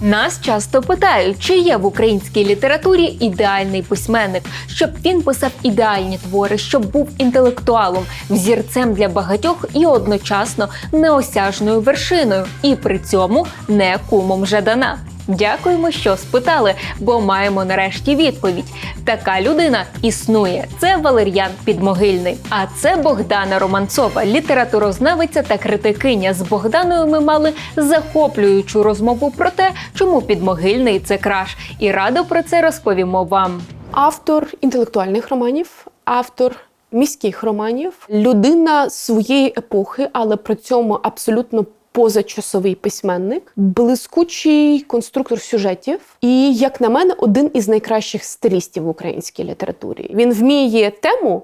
Нас часто питають, чи є в українській літературі ідеальний письменник, щоб він писав ідеальні твори, щоб був інтелектуалом, взірцем для багатьох і одночасно неосяжною вершиною, і при цьому не кумом Жадана. Дякуємо, що спитали, бо маємо нарешті відповідь. Така людина існує. Це Валер'ян Підмогильний. А це Богдана Романцова, літературознавиця та критикиня. З Богданою ми мали захоплюючу розмову про те, чому підмогильний це краш. І радо про це розповімо вам. Автор інтелектуальних романів, автор міських романів, людина своєї епохи, але при цьому абсолютно позачасовий письменник, блискучий конструктор сюжетів, і, як на мене, один із найкращих стилістів в українській літературі. Він вміє тему.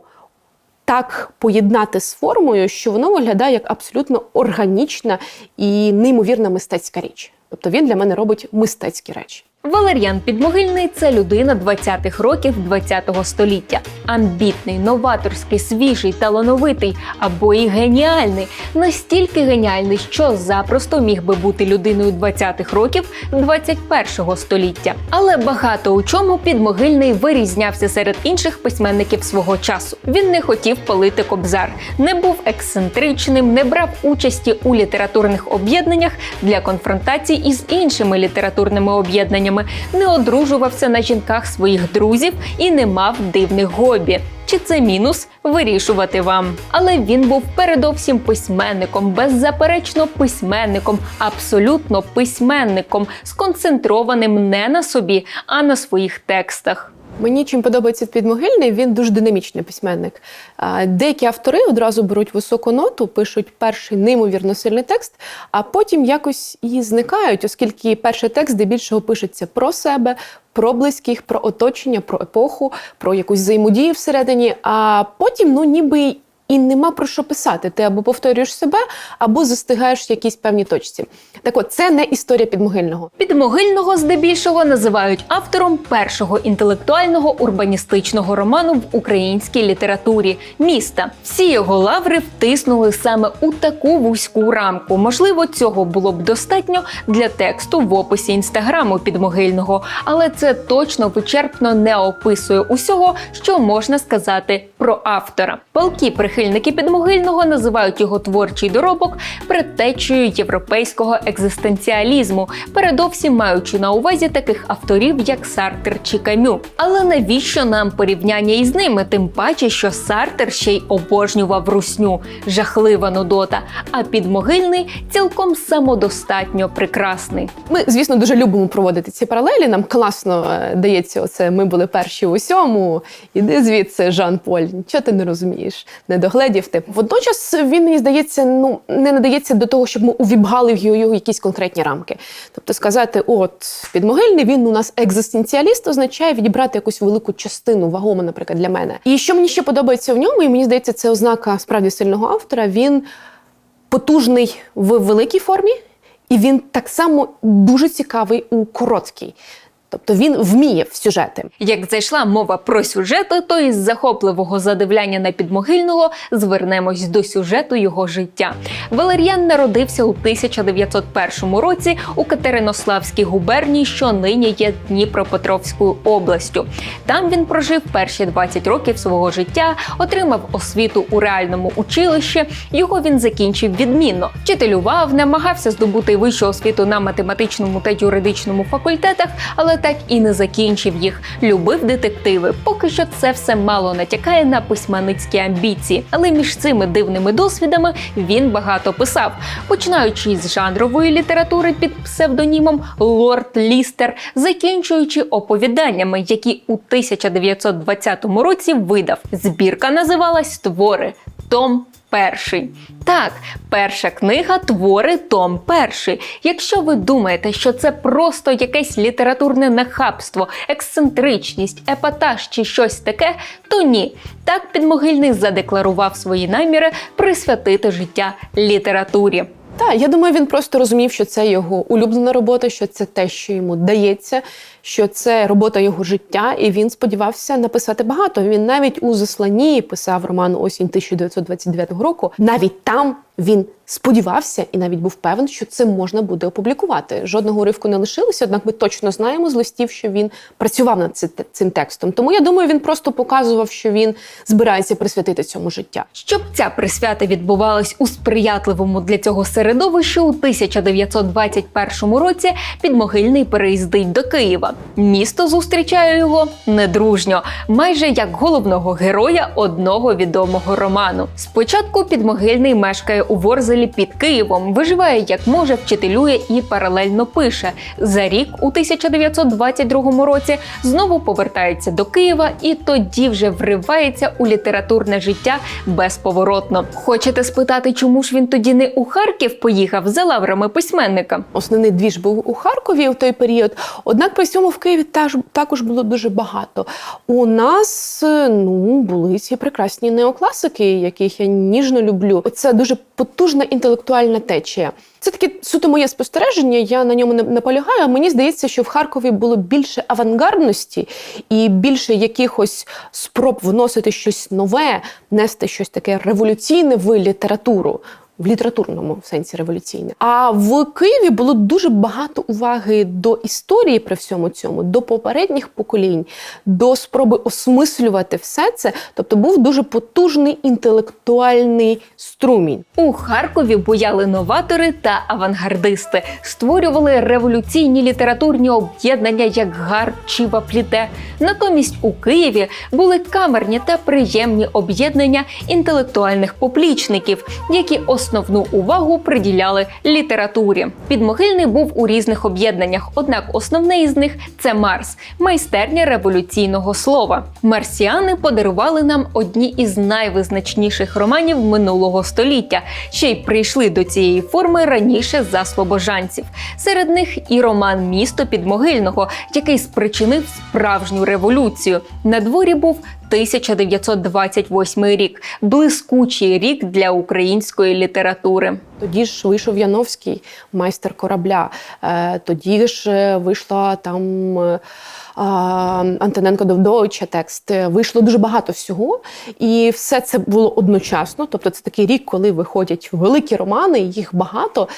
Так поєднати з формою, що воно виглядає як абсолютно органічна і неймовірна мистецька річ. Тобто він для мене робить мистецькі речі. Валер'ян Підмогильний це людина 20-х років 20-го століття. Амбітний, новаторський, свіжий, талановитий або і геніальний. Настільки геніальний, що запросто міг би бути людиною 20-х років 21-го століття. Але багато у чому підмогильний вирізнявся серед інших письменників свого часу. Він не хотів палити кобзар, не був ексцентричним, не брав участі у літературних об'єднаннях для конфронтацій із іншими літературними об'єднаннями, не одружувався на жінках своїх друзів і не мав дивних гобі. Чи це мінус вирішувати вам? Але він був передовсім письменником, беззаперечно письменником, абсолютно письменником, сконцентрованим не на собі, а на своїх текстах. Мені чим подобається підмогильний, він дуже динамічний письменник. Деякі автори одразу беруть високу ноту, пишуть перший неймовірно сильний текст, а потім якось і зникають, оскільки перший текст здебільшого пишеться про себе, про близьких, про оточення, про епоху, про якусь взаємодію всередині. А потім, ну ніби. І нема про що писати. Ти або повторюєш себе, або застигаєш в якійсь певній точці. Так от, це не історія підмогильного. Підмогильного здебільшого називають автором першого інтелектуального урбаністичного роману в українській літературі міста. Всі його лаври втиснули саме у таку вузьку рамку. Можливо, цього було б достатньо для тексту в описі інстаграму підмогильного, але це точно вичерпно не описує усього, що можна сказати про автора. Палки прихильники підмогильного називають його творчий доробок предтечею європейського екзистенціалізму, передовсім маючи на увазі таких авторів, як Сартер чи Камю. Але навіщо нам порівняння із ними? Тим паче, що Сартер ще й обожнював русню, жахлива нудота, а підмогильний цілком самодостатньо прекрасний. Ми, звісно, дуже любимо проводити ці паралелі. Нам класно е, дається оце. Ми були перші в усьому. Іди звідси, Жан Поль. Нічого ти не розумієш, не догледів ти. Водночас він мені здається, ну не надається до того, щоб ми увібгали в його якісь конкретні рамки. Тобто сказати, от підмогильний він у нас екзистенціаліст, означає відібрати якусь велику частину вагому, наприклад, для мене. І що мені ще подобається в ньому, і мені здається, це ознака справді сильного автора. Він потужний в великій формі. І він так само дуже цікавий у короткій. Тобто він вміє в сюжети. Як зайшла мова про сюжети, то із захопливого задивляння на підмогильного звернемось до сюжету його життя. Валер'ян народився у 1901 році у Катеринославській губернії, що нині є Дніпропетровською областю. Там він прожив перші 20 років свого життя, отримав освіту у реальному училищі. Його він закінчив відмінно. Вчителював, намагався здобути вищу освіту на математичному та юридичному факультетах, але так і не закінчив їх. Любив детективи. Поки що це все мало натякає на письменницькі амбіції. Але між цими дивними досвідами він багато писав, починаючи з жанрової літератури під псевдонімом Лорд Лістер, закінчуючи оповіданнями, які у 1920 році видав. Збірка називалась Твори. Том перший. Так, перша книга твори Том перший. Якщо ви думаєте, що це просто якесь літературне нахабство, ексцентричність, епатаж чи щось таке, то ні. Так підмогильний задекларував свої наміри присвятити життя літературі. Так, я думаю, він просто розумів, що це його улюблена робота, що це те, що йому дається, що це робота його життя, і він сподівався написати багато. Він навіть у засланні писав роман Осінь 1929 року. Навіть там Він сподівався і навіть був певен, що це можна буде опублікувати. Жодного уривку не лишилося, однак ми точно знаємо з листів, що він працював над ци- цим текстом. Тому я думаю, він просто показував, що він збирається присвятити цьому життя. Щоб ця присвята відбувалась у сприятливому для цього середовищі, у 1921 році підмогильний переїздить до Києва. Місто зустрічає його недружньо, майже як головного героя одного відомого роману. Спочатку підмогильний мешкає Ворзелі під Києвом, виживає як може, вчителює і паралельно пише. За рік, у 1922 році, знову повертається до Києва і тоді вже вривається у літературне життя безповоротно. Хочете спитати, чому ж він тоді не у Харків поїхав за лаврами письменника? Основний двіж був у Харкові в той період. Однак при цьому в Києві також було дуже багато. У нас е, ну були ці прекрасні неокласики, яких я ніжно люблю. Це дуже потужна інтелектуальна течія. Це таке суто моє спостереження. Я на ньому не наполягаю. Мені здається, що в Харкові було більше авангардності і більше якихось спроб вносити щось нове, нести щось таке революційне в літературу в літературному сенсі революційне. А в Києві було дуже багато уваги до історії при всьому цьому, до попередніх поколінь, до спроби осмислювати все це. Тобто був дуже потужний інтелектуальний струмінь. У Харкові буяли новатори та авангардисти, створювали революційні літературні об'єднання, як гар чи вапліте. Натомість у Києві були камерні та приємні об'єднання інтелектуальних поплічників, які основну увагу приділяли літературі. Підмогильний був у різних об'єднаннях, однак основне із них це Марс, майстерня революційного слова. Марсіани подарували нам одні із найвизначніших романів минулого століття, ще й прийшли до цієї форми раніше за слобожанців. Серед них і роман Місто підмогильного, який спричинив справжню революцію. На дворі був 1928 рік, блискучий рік для української літератури. Тоді ж вийшов Яновський, майстер корабля. Е, Тоді ж е, вийшла там. Антоненко Довдовича текст вийшло дуже багато всього, і все це було одночасно. Тобто, це такий рік, коли виходять великі романи, їх багато.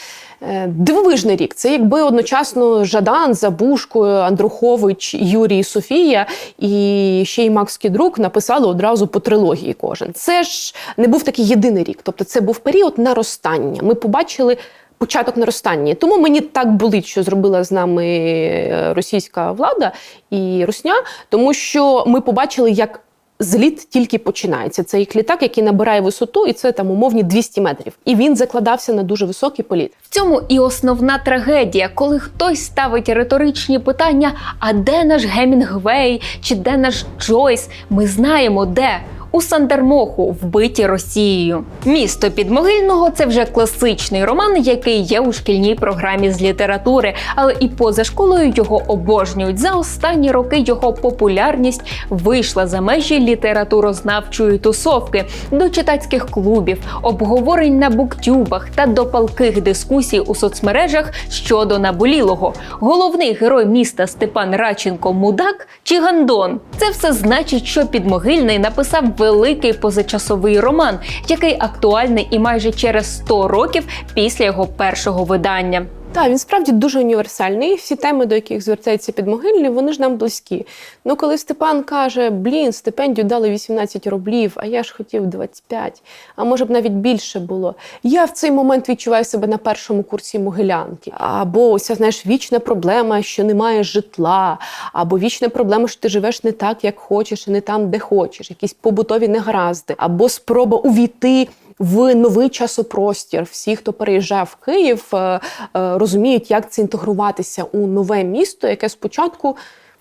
Е, Дивовижний рік. Це якби одночасно Жадан, Забушко, Андрухович, Юрій Софія і ще й Макс Кідрук написали одразу по трилогії кожен. Це ж не був такий єдиний рік. Тобто, це був період наростання. Ми побачили. Початок наростання. Тому мені так болить, що зробила з нами е, російська влада і Русня, тому що ми побачили, як зліт тільки починається. Це як літак, який набирає висоту, і це там умовні 200 метрів. І він закладався на дуже високий політ. В цьому і основна трагедія, коли хтось ставить риторичні питання: а де наш Гемінгвей чи де наш Джойс? Ми знаємо де. У Сандермоху вбиті Росією. Місто підмогильного це вже класичний роман, який є у шкільній програмі з літератури, але і поза школою його обожнюють. За останні роки його популярність вийшла за межі літературознавчої тусовки до читацьких клубів, обговорень на буктюбах та до палких дискусій у соцмережах щодо наболілого. Головний герой міста Степан Радченко Мудак чи Гандон. Це все значить, що підмогильний написав великий позачасовий роман, який актуальний і майже через 100 років після його першого видання. Так, він справді дуже універсальний. Всі теми, до яких звертається підмогильний, вони ж нам близькі. Ну, коли Степан каже: блін, стипендію дали 18 рублів, а я ж хотів 25, а може б навіть більше було. Я в цей момент відчуваю себе на першому курсі могилянки. Або оця, знаєш, вічна проблема, що немає житла, або вічна проблема, що ти живеш не так, як хочеш, і не там, де хочеш, якісь побутові негаразди, або спроба увійти в новий часопростір. Всі, хто переїжджає в Київ, е, е, розуміють, як це інтегруватися у нове місто, яке спочатку.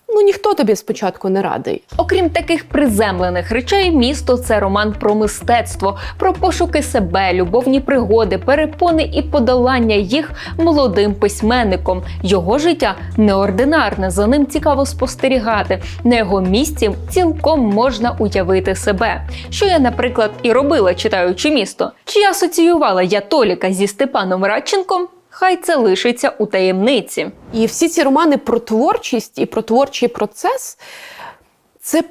Ну ніхто тобі спочатку не радий. Окрім таких приземлених речей, місто це роман про мистецтво, про пошуки себе, любовні пригоди, перепони і подолання їх молодим письменником. Його життя неординарне, за ним цікаво спостерігати. На його місці цілком можна уявити себе. Що я, наприклад, і робила, читаючи місто. Чи асоціювала я Толіка зі Степаном Радченком? Хай це лишиться у таємниці. І всі ці романи про творчість і про творчий процес це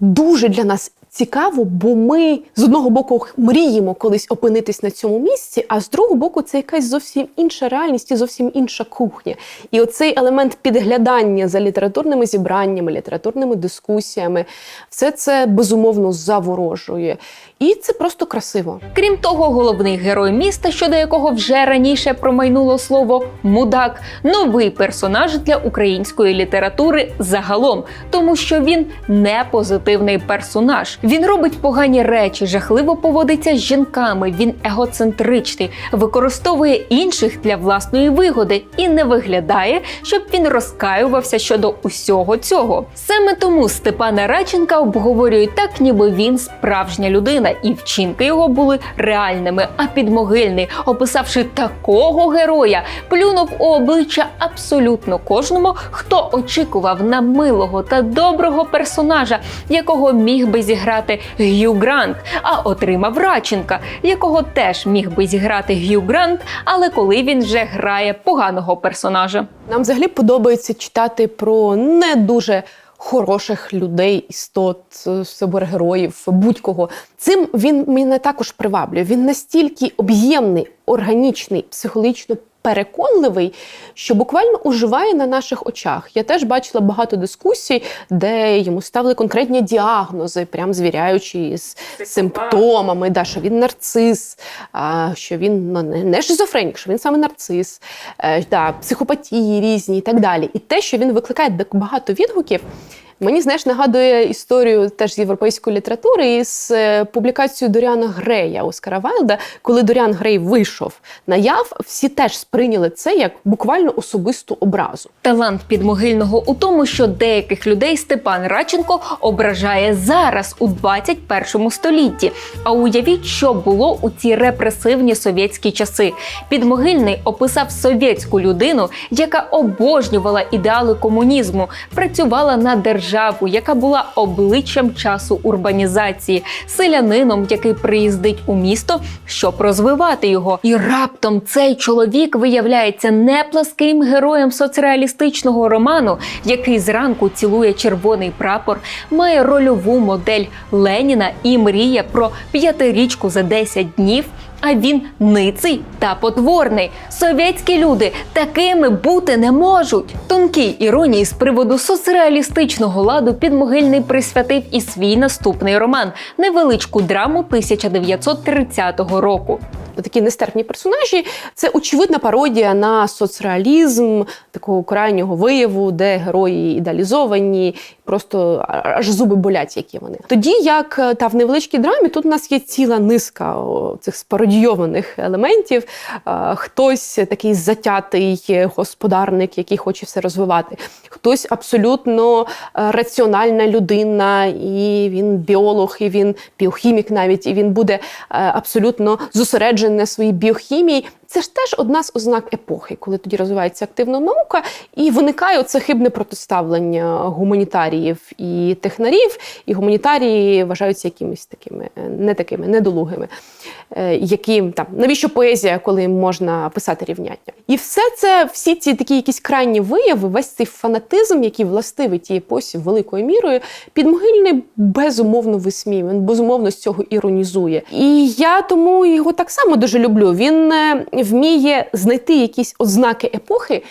дуже для нас цікаво, бо ми з одного боку мріємо колись опинитись на цьому місці, а з другого боку, це якась зовсім інша реальність і зовсім інша кухня. І оцей елемент підглядання за літературними зібраннями, літературними дискусіями, все це безумовно заворожує. І це просто красиво. Крім того, головний герой міста, щодо якого вже раніше промайнуло слово мудак, новий персонаж для української літератури загалом, тому що він не позитивний персонаж. Він робить погані речі, жахливо поводиться з жінками. Він егоцентричний, використовує інших для власної вигоди і не виглядає, щоб він розкаювався щодо усього цього. Саме тому Степана Радченка обговорюють так, ніби він справжня людина, і вчинки його були реальними. А підмогильний, описавши такого героя, плюнув у обличчя абсолютно кожному, хто очікував на милого та доброго персонажа, якого міг би зіграти Г'ю Грант, а отримав Радченка, якого теж міг би зіграти Г'ю Грант, але коли він вже грає поганого персонажа. Нам взагалі подобається читати про не дуже хороших людей, істот, е, супергероїв, будь-кого. Цим він мене також приваблює. Він настільки об'ємний, органічний, психологічно. Переконливий, що буквально уживає на наших очах. Я теж бачила багато дискусій, де йому ставили конкретні діагнози, прям звіряючи з симптомами, да, що він нарцис, що він ну, не- шизофренік, що він саме нарцис, е, да, психопатії різні і так далі. І те, що він викликає багато відгуків. Мені знаєш, нагадує історію теж з європейської літератури із е, публікацією Доріана Грея Оскара Вайлда. Коли Доріан Грей вийшов на яв, всі теж сприйняли це як буквально особисту образу. Талант підмогильного у тому, що деяких людей Степан Радченко ображає зараз у 21 столітті. А уявіть, що було у ці репресивні совєтські часи. Підмогильний описав совєтську людину, яка обожнювала ідеали комунізму, працювала на державу, яка була обличчям часу урбанізації, селянином, який приїздить у місто, щоб розвивати його. І раптом цей чоловік виявляється не пласким героєм соцреалістичного роману, який зранку цілує червоний прапор, має рольову модель Леніна і мріє про п'ятирічку за 10 днів. А він ниций та потворний. Совєтські люди такими бути не можуть. Тонкій іронії з приводу соцреалістичного ладу підмогильний присвятив і свій наступний роман невеличку драму 1930 року. Такі нестерпні персонажі це очевидна пародія на соцреалізм такого крайнього вияву, де герої ідеалізовані, просто аж зуби болять, які вони. Тоді як е, та в невеличкій драмі, тут у нас є ціла низка цих спародійованих елементів. Е, Хтось такий затятий господарник, який хоче все розвивати, хтось абсолютно е, раціональна людина, і він біолог, і він біохімік навіть, і він буде е, абсолютно зосереджений на своїй біохімії. Це ж теж одна з ознак епохи, коли тоді розвивається активна наука, і виникає це хибне протиставлення гуманітаріїв і технарів, і гуманітарії вважаються якимись такими е, не такими недолугими. Е, Які там навіщо поезія, коли можна писати рівняння? І все це, всі ці такі якісь крайні вияви, весь цей фанатизм, який властивий тій епосі великою мірою, підмогильний безумовно висміює, він безумовно з цього іронізує. І я тому його так само дуже люблю. Він е, вміє знайти якісь ознаки епохи.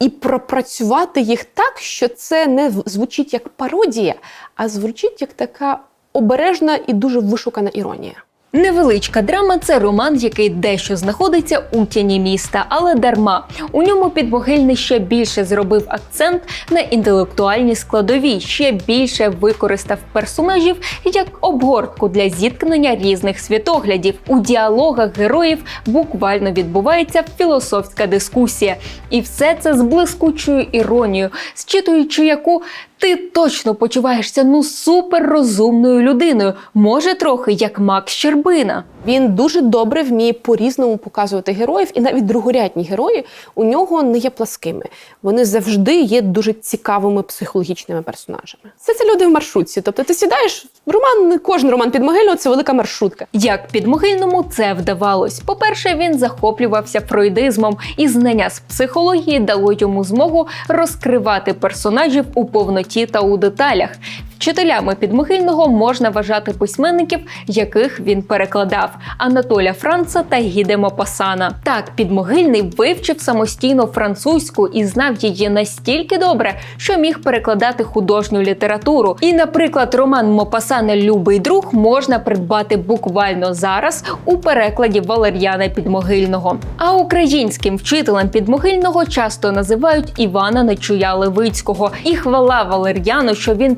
І пропрацювати їх так, що це не звучить як пародія, а звучить як така обережна і дуже вишукана іронія. Невеличка драма це роман, який дещо знаходиться у тіні міста, але дарма. У ньому підмогильний ще більше зробив акцент на інтелектуальній складовій, ще більше використав персонажів як обгортку для зіткнення різних світоглядів. У діалогах героїв буквально відбувається філософська дискусія, і все це з блискучою іронією, зчитуючи яку ти точно почуваєшся ну суперрозумною людиною, може трохи як Макс Щербина. Він дуже добре вміє по-різному показувати героїв, і навіть другорядні герої у нього не є пласкими. Вони завжди є дуже цікавими психологічними персонажами. Це це люди в маршрутці. Тобто ти сідаєш роман, кожен роман підмогильного це велика маршрутка. Як підмогильному це вдавалось. По-перше, він захоплювався фройдизмом, і знання з психології дало йому змогу розкривати персонажів у повноті та у деталях. Вчителями підмогильного можна вважати письменників, яких він перекладав: Анатоля Франца та Гіде Мопасана. Так, підмогильний вивчив самостійно французьку і знав її настільки добре, що міг перекладати художню літературу. І, наприклад, роман Мопасана Любий друг можна придбати буквально зараз у перекладі Валер'яна Підмогильного. А українським вчителем підмогильного часто називають Івана Нечуя Левицького. І хвала Валер'яну, що він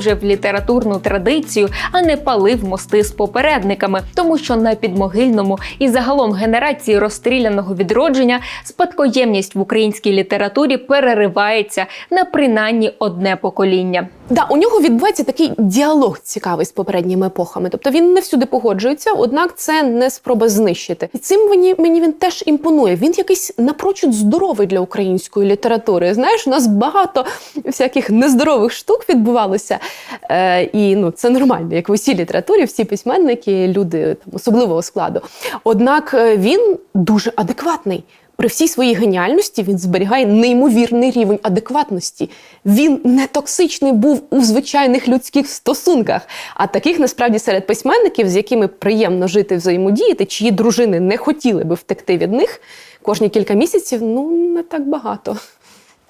продовжив літературну традицію, а не палив мости з попередниками, тому що на підмогильному і загалом генерації розстріляного відродження спадкоємність в українській літературі переривається на принаймні одне покоління. Да, у нього відбувається такий діалог цікавий з попередніми епохами. Тобто він не всюди погоджується, однак це не спроба знищити. І цим мені, мені він теж імпонує. Він якийсь напрочуд здоровий для української літератури. Знаєш, у нас багато всяких нездорових штук відбувалося. Е, і ну, це нормально, як в усій літературі, всі письменники, люди там, особливого складу. Однак е, він дуже адекватний. При всій своїй геніальності він зберігає неймовірний рівень адекватності. Він не токсичний був у звичайних людських стосунках. А таких насправді серед письменників, з якими приємно жити взаємодіяти, чиї дружини не хотіли би втекти від них кожні кілька місяців, ну не так багато.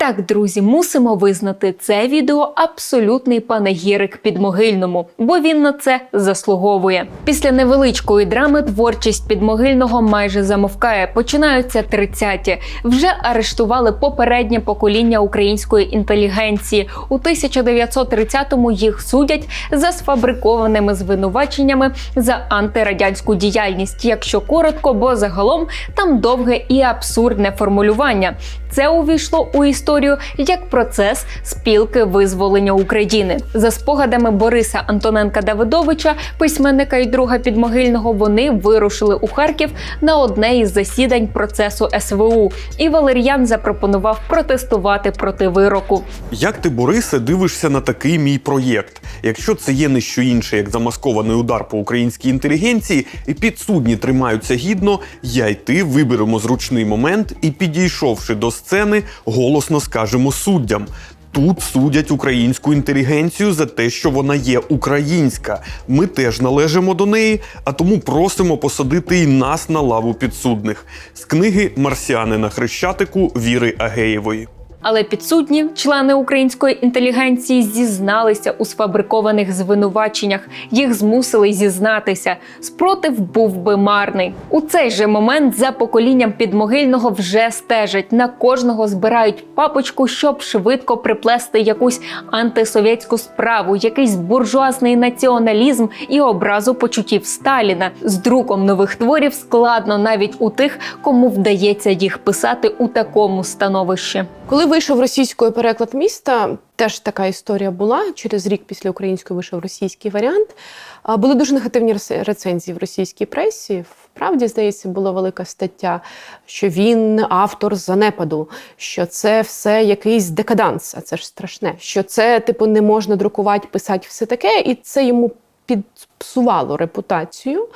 Так, друзі, мусимо визнати це відео абсолютний панегірик підмогильному, бо він на це заслуговує. Після невеличкої драми творчість підмогильного майже замовкає. Починаються 30-ті. Вже арештували попереднє покоління української інтелігенції. У 1930-му їх судять за сфабрикованими звинуваченнями за антирадянську діяльність. Якщо коротко, бо загалом там довге і абсурдне формулювання. Це увійшло у історію як процес спілки визволення України. За спогадами Бориса Антоненка Давидовича, письменника і друга підмогильного, вони вирушили у Харків на одне із засідань процесу СВУ. І Валер'ян запропонував протестувати проти вироку. Як ти, Борисе, дивишся на такий мій проєкт? Якщо це є не що інше, як замаскований удар по українській інтелігенції, і підсудні тримаються гідно, я й ти виберемо зручний момент і, підійшовши до сцени, голосно скажемо суддям. Тут судять українську інтелігенцію за те, що вона є українська. Ми теж належимо до неї, а тому просимо посадити і нас на лаву підсудних з книги Марсіани на хрещатику Віри Агеєвої. Але підсудні, члени української інтелігенції, зізналися у сфабрикованих звинуваченнях. Їх змусили зізнатися. Спротив був би марний. У цей же момент за поколінням підмогильного вже стежать. На кожного збирають папочку, щоб швидко приплести якусь антисовєтську справу, якийсь буржуазний націоналізм і образу почуттів Сталіна. З друком нових творів складно навіть у тих, кому вдається їх писати у такому становищі. Коли вийшов російською переклад міста, теж така історія була. Через рік після української вийшов російський варіант. Були дуже негативні рецензії в російській пресі. Вправді, здається, була велика стаття, що він автор занепаду, що це все якийсь декаданс, а це ж страшне. Що це, типу, не можна друкувати, писати все таке, і це йому підпсувало репутацію.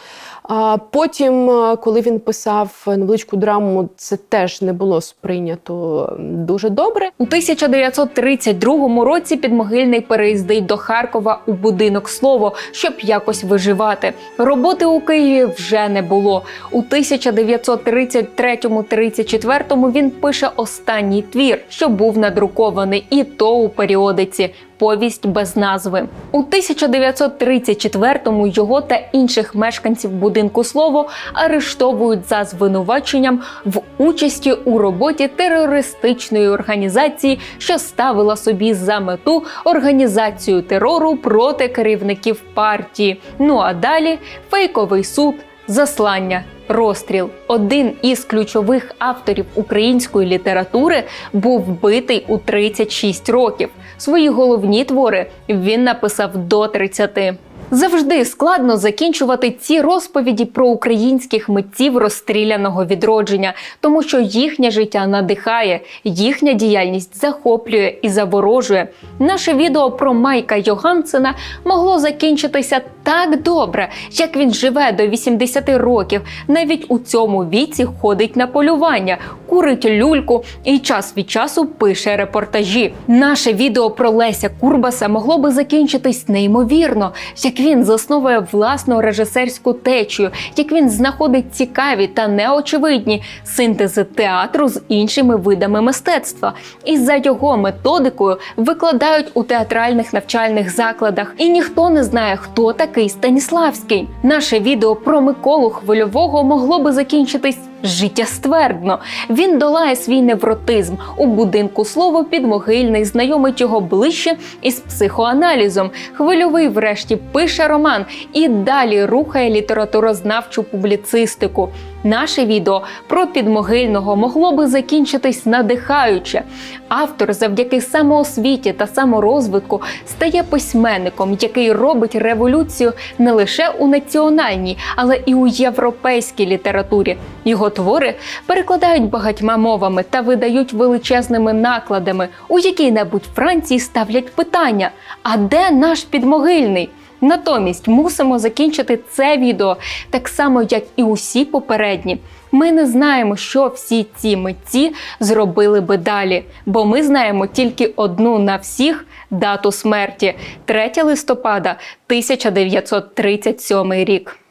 А потім, е, коли він писав невеличку драму, це теж не було сприйнято дуже добре. У 1932 році підмогильний переїздить до Харкова у будинок слово, щоб якось виживати. Роботи у Києві вже не було. У 1933-34 він пише останній твір, що був надрукований, і то у періодиці. Повість без назви у 1934-му його та інших мешканців будинку слово арештовують за звинуваченням в участі у роботі терористичної організації, що ставила собі за мету організацію терору проти керівників партії. Ну а далі фейковий суд, заслання. Розстріл один із ключових авторів української літератури був вбитий у 36 років. Свої головні твори він написав до 30. Завжди складно закінчувати ці розповіді про українських митців розстріляного відродження, тому що їхнє життя надихає, їхня діяльність захоплює і заворожує. Наше відео про Майка Йогансена могло закінчитися так добре, як він живе до 80 років. Навіть у цьому віці ходить на полювання, курить люльку і час від часу пише репортажі. Наше відео про Леся Курбаса могло би закінчитись неймовірно, як він засновує власну режисерську течію, як він знаходить цікаві та неочевидні синтези театру з іншими видами мистецтва, і за його методикою викладають у театральних навчальних закладах. І ніхто не знає, хто такий Станіславський. Наше відео про Миколу Хвильового могло би закінчитись життєствердно. Він долає свій невротизм у будинку слово підмогильний, знайомить його ближче із психоаналізом. Хвильовий, врешті, пише роман і далі рухає літературознавчу публіцистику. Наше відео про підмогильного могло би закінчитись надихаюче. Автор завдяки самоосвіті та саморозвитку стає письменником, який робить революцію не лише у національній, але і у європейській літературі. Його твори перекладають багатьма мовами та видають величезними накладами. У якій-небудь Франції ставлять питання: а де наш підмогильний? Натомість мусимо закінчити це відео так само, як і усі попередні. Ми не знаємо, що всі ці митці зробили би далі, бо ми знаємо тільки одну на всіх дату смерті 3 листопада 1937 рік.